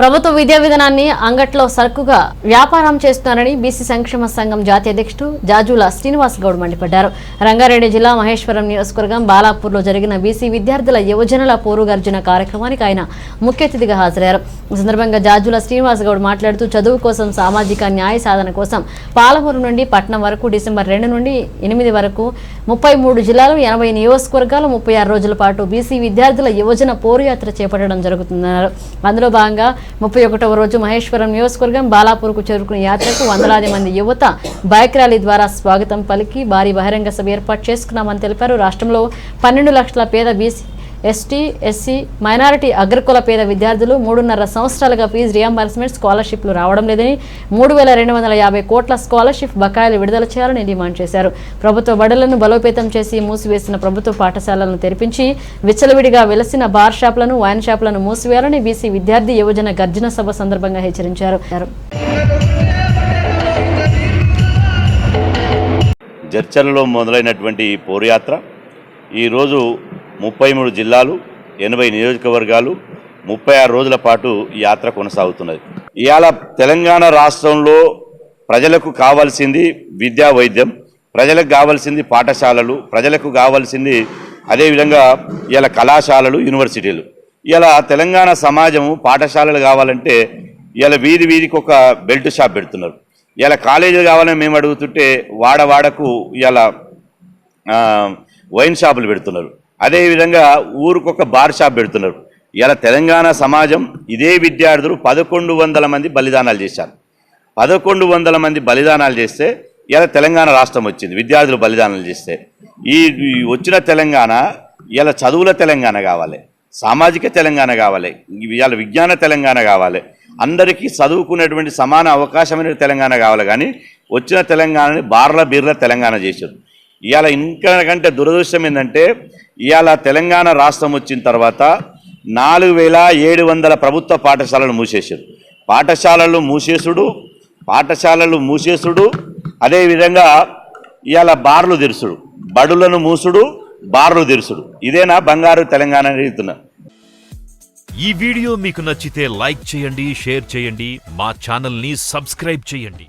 ప్రభుత్వ విద్యా విధానాన్ని అంగట్లో సరుకుగా వ్యాపారం చేస్తున్నారని బీసీ సంక్షేమ సంఘం జాతీయ అధ్యక్షుడు జాజుల శ్రీనివాస్ గౌడ్ మండిపడ్డారు. రంగారెడ్డి జిల్లా మహేశ్వరం నియోజకవర్గం బాలాపూర్లో జరిగిన బీసీ విద్యార్థుల యువజనుల పోరుగార్జున కార్యక్రమానికి ఆయన ముఖ్య అతిథిగా హాజరయ్యారు. ఈ సందర్భంగా జాజుల శ్రీనివాస్ గౌడ్ మాట్లాడుతూ చదువు కోసం సామాజిక న్యాయ సాధన కోసం పాలమూరు నుండి పట్నం వరకు డిసెంబర్ రెండు నుండి ఎనిమిది వరకు ముప్పై మూడు జిల్లాలు ఎనభై నియోజకవర్గాలు ముప్పై ఆరు రోజుల పాటు బీసీ విద్యార్థుల యువజన పోరుయాత్ర చేపట్టడం జరుగుతుందన్నారు. అందులో భాగంగా ముప్పై ఒకటవ రోజు మహేశ్వరం నియోజకవర్గం బాలాపూర్కు చేరుకునే యాత్రకు వందలాది మంది యువత బైక్ ర్యాలీ ద్వారా స్వాగతం పలికి భారీ బహిరంగ సభ ఏర్పాటు చేసుకున్నామని తెలిపారు. రాష్ట్రంలో పన్నెండు లక్షల పేద బీసీ ఎస్టీ ఎస్సీ మైనారిటీ అగ్రకుల పేద విద్యార్థులు మూడున్నర సంవత్సరాలుగా ఫీజు రియంబర్స్మెంట్ స్కాలర్షిప్లు రావడం లేదని మూడు వేల రెండు వందల యాభై కోట్ల స్కాలర్షిప్ బకాయిలు విడుదల చేయాలని డిమాండ్ చేశారు. ప్రభుత్వ బడులను బలోపేతం చేసి మూసివేసిన ప్రభుత్వ పాఠశాలలను తెరిపించి విచ్చలవిడిగా వెలసిన బార్ షాపులను వైన్ షాపులను మూసివేయాలని బీసీ విద్యార్థి యువజన గర్జన సభ సందర్భంగా హెచ్చరించారు. జర్చలలో మొదలైనటువంటి ఈ పోరుయాత్ర ఈరోజు ముప్పై మూడు జిల్లాలు ఎనభై నియోజకవర్గాలు ముప్పై ఆరు రోజుల పాటు ఈ యాత్ర కొనసాగుతున్నది. ఇవాళ తెలంగాణ రాష్ట్రంలో ప్రజలకు కావాల్సింది విద్యా వైద్యం ప్రజలకు కావాల్సింది పాఠశాలలు ప్రజలకు కావాల్సింది అదేవిధంగా ఇలా కళాశాలలు యూనివర్సిటీలు. ఇలా తెలంగాణ సమాజము పాఠశాలలు కావాలంటే ఇలా వీధి వీధికి ఒక బెల్ట్ షాప్ పెడుతున్నారు. ఇలా కాలేజీలు కావాలని మేము అడుగుతుంటే వాడవాడకు ఇలా వైన్ షాపులు పెడుతున్నారు. అదేవిధంగా ఊరికొక బార్ షాప్ పెడుతున్నారు. ఇలా తెలంగాణ సమాజం ఇదే విద్యార్థులు పదకొండు వందల మంది బలిదానాలు చేశారు. పదకొండు వందల మంది బలిదానాలు చేస్తే ఇలా తెలంగాణ రాష్ట్రం వచ్చింది విద్యార్థులు బలిదానాలు చేస్తే. ఈ వచ్చిన తెలంగాణ ఇలా చదువుల తెలంగాణ కావాలి సామాజిక తెలంగాణ కావాలి ఇవాళ విజ్ఞాన తెలంగాణ కావాలి అందరికీ చదువుకునేటువంటి సమాన అవకాశమైన తెలంగాణ కావాలి కానీ వచ్చిన తెలంగాణని బార్ల బీర్ల తెలంగాణ చేశారు. ఇవాళ ఇంకంటే దురదృష్టం ఏంటంటే ఇవాళ తెలంగాణ రాష్ట్రం వచ్చిన తర్వాత నాలుగు వేల ఏడు వందల ప్రభుత్వ పాఠశాలలు మూసేశారు. పాఠశాలలు మూసేసుడు పాఠశాలలు మూసేసుడు అదేవిధంగా ఇవాళ బార్లు తెరుసుడు బడులను మూసుడు బార్లు తెరుసుడు. ఇదేనా బంగారు తెలంగాణ రీతున ఈ వీడియో మీకు నచ్చితే లైక్ చేయండి షేర్ చేయండి మా ఛానల్ని సబ్స్క్రైబ్ చేయండి.